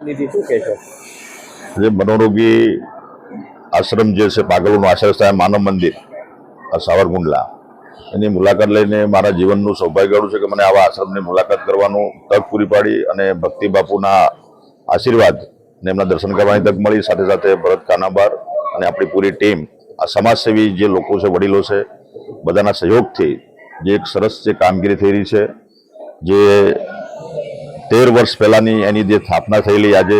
જે મનોરોગી આશ્રમ જે છે, પાગલોનું આશ્રય સ્થાન માનવ મંદિર, આ સાવરકુંડલા. એની મુલાકાત લઈને મારા જીવનનું સૌભાગ્ય છે કે મને આવા આશ્રમની મુલાકાત કરવાનું તક પૂરી પાડી અને ભક્તિ બાપુના આશીર્વાદ ને એમના દર્શન કરવાની તક મળી. સાથે સાથે ભરત કાનાબાર અને આપણી પૂરી ટીમ, આ સમાજસેવી જે લોકો છે, વડીલો છે, બધાના સહયોગથી જે એક સરસ જે કામગીરી થઈ રહી છે, જે તેર વર્ષ પહેલાંની એની જે સ્થાપના થયેલી આજે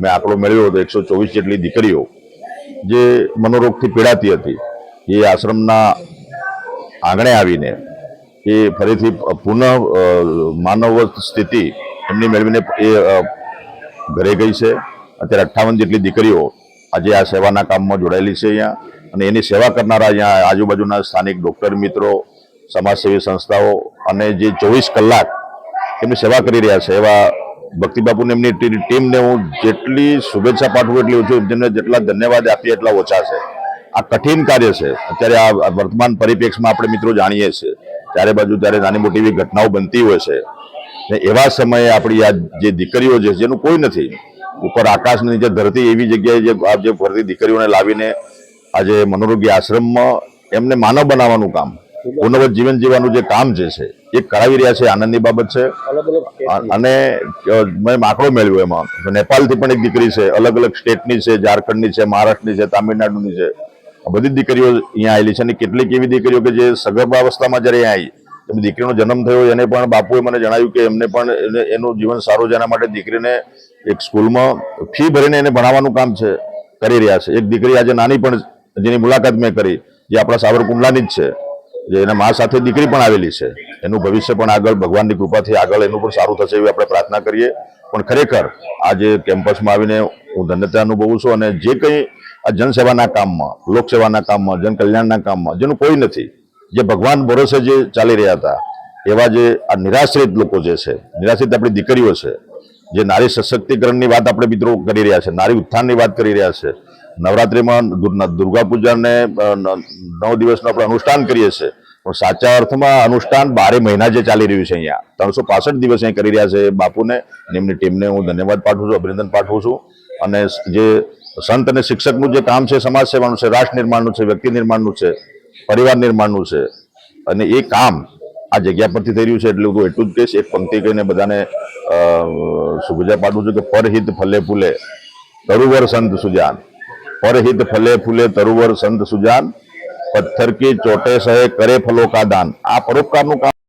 મેં આંકડો મેળવ્યો હતો, એકસો ચોવીસ જેટલી દીકરીઓ જે મનોરોગથી પીડાતી હતી, એ આશ્રમના આંગણે આવીને એ ફરીથી પુનઃ માનવ સ્થિતિ એમની મેળવીને એ ઘરે ગઈ છે. અત્યારે અઠ્ઠાવન જેટલી દીકરીઓ આજે આ સેવાના કામમાં જોડાયેલી છે અહીંયા અને એની સેવા કરનારા અહીંયા આજુબાજુના સ્થાનિક ડૉક્ટર મિત્રો, સમાજસેવી સંસ્થાઓ અને જે ચોવીસ કલાક એમની સેવા કરી રહ્યા છે. એવા ભક્તિ બાપુને એમની ટીમને હું જેટલી શુભેચ્છા પાઠવું એટલી ઓછું તેમને જેટલા ધન્યવાદ આપીએ એટલા ઓછા છે. આ કઠિન કાર્ય છે. અત્યારે આ વર્તમાન પરિપ્રેક્ષમાં આપણે મિત્રો જાણીએ છીએ. ત્યારે બાજુ ત્યારે નાની મોટી એવી ઘટનાઓ બનતી હોય છે. ને એવા સમયે આપણી આ જે દીકરીઓ છે, જેનું કોઈ નથી, ઉપર આકાશની નીચે ધરતી એવી જગ્યાએ જે, આ જે ફરતી દીકરીઓને લાવીને આજે મનોરોગી આશ્રમમાં એમને માનવ બનાવવાનું કામ પુનઃ જીવન જીવવાનું જે કામ જે છે એ કરાવી રહ્યા છે આનંદની બાબત છે. અને મેં આંકડો મેળવ્યો એમાં. નેપાળથી પણ એક દીકરી છે અલગ અલગ સ્ટેટની છે ઝારખંડની છે મહારાષ્ટ્રની છે તામિલનાડુની છે. આ બધી જ દીકરીઓ અહીંયા આવેલી છે અને કેટલીક એવી દીકરીઓ કે જે સગર્ભાવસ્થામાં જ્યારે અહીંયા આવી દીકરીનો જન્મ થયો એને પણ બાપુએ મને જણાવ્યું કે એમને પણ એને- જીવન સારું છે એના માટે દીકરીને એક સ્કૂલમાં ફી ભરીને એને ભણાવવાનું કામ છે કરી રહ્યા છે. એક દીકરી આજે નાની પણ જેની મુલાકાત મેં કરી જે આપણા સાવરકુંડલાની જ છે. એના મા સાથે દીકરી પણ આવેલી છે. એનું ભવિષ્ય પણ આગળ ભગવાનની કૃપાથી આગળ એનું પણ સારું થશે એવી આપણે પ્રાર્થના કરીએ. પણ ખરેખર આજે કેમ્પસમાં આવીને હું ધન્યતા અનુભવું છું અને જે કંઈ આ જનસેવાના કામમાં, લોકસેવાના કામમાં, જનકલ્યાણના કામમાં, જેનું કોઈ નથી, જે ભગવાન ભરોસે જે ચાલી રહ્યા હતા, એવા જે આ નિરાશ્રિત લોકો જે છે, નિરાશ્રિત આપણી દીકરીઓ છે, જે નારી સશક્તિકરણની વાત આપણે મિત્રો કરી રહ્યા છે, નારી ઉત્થાનની વાત કરી રહ્યા છે, નવરાત્રિમાં દુર- દુર્ગા પૂજાને નવ દિવસનું આપણે અનુષ્ઠાન કરીએ છીએ પણ સાચા અર્થમાં અનુષ્ઠાન બારે મહિના જે ચાલી રહ્યું છે અહીંયા. ત્રણસો પાસઠ દિવસ અહીં કરી રહ્યા છે બાપુને એમની ટીમને હું ધન્યવાદ પાઠવું છું, અભિનંદન પાઠવું છું. અને જે સંત અને શિક્ષકનું જે કામ છે, સમાજ સેવાનું છે, રાષ્ટ્ર નિર્માણનું છે, વ્યક્તિ નિર્માણનું છે, પરિવાર નિર્માણનું છે. અને એ કામ આ જગ્યા પરથી થઈ રહ્યું છે એટલે હું એટલું જ કહીશ, એક પંક્તિ કહીને બધાને શુભેચ્છા પાઠવું છું કે પરહિત ફલે ફૂલે તરુવર સંત સુજાન. પરહિત ફલે ફૂલે તરુવર સંત સુજાન. પથ્થર કી ચોટે સહે કરે ફલો કા દાન. આ પરોપકારનું કામ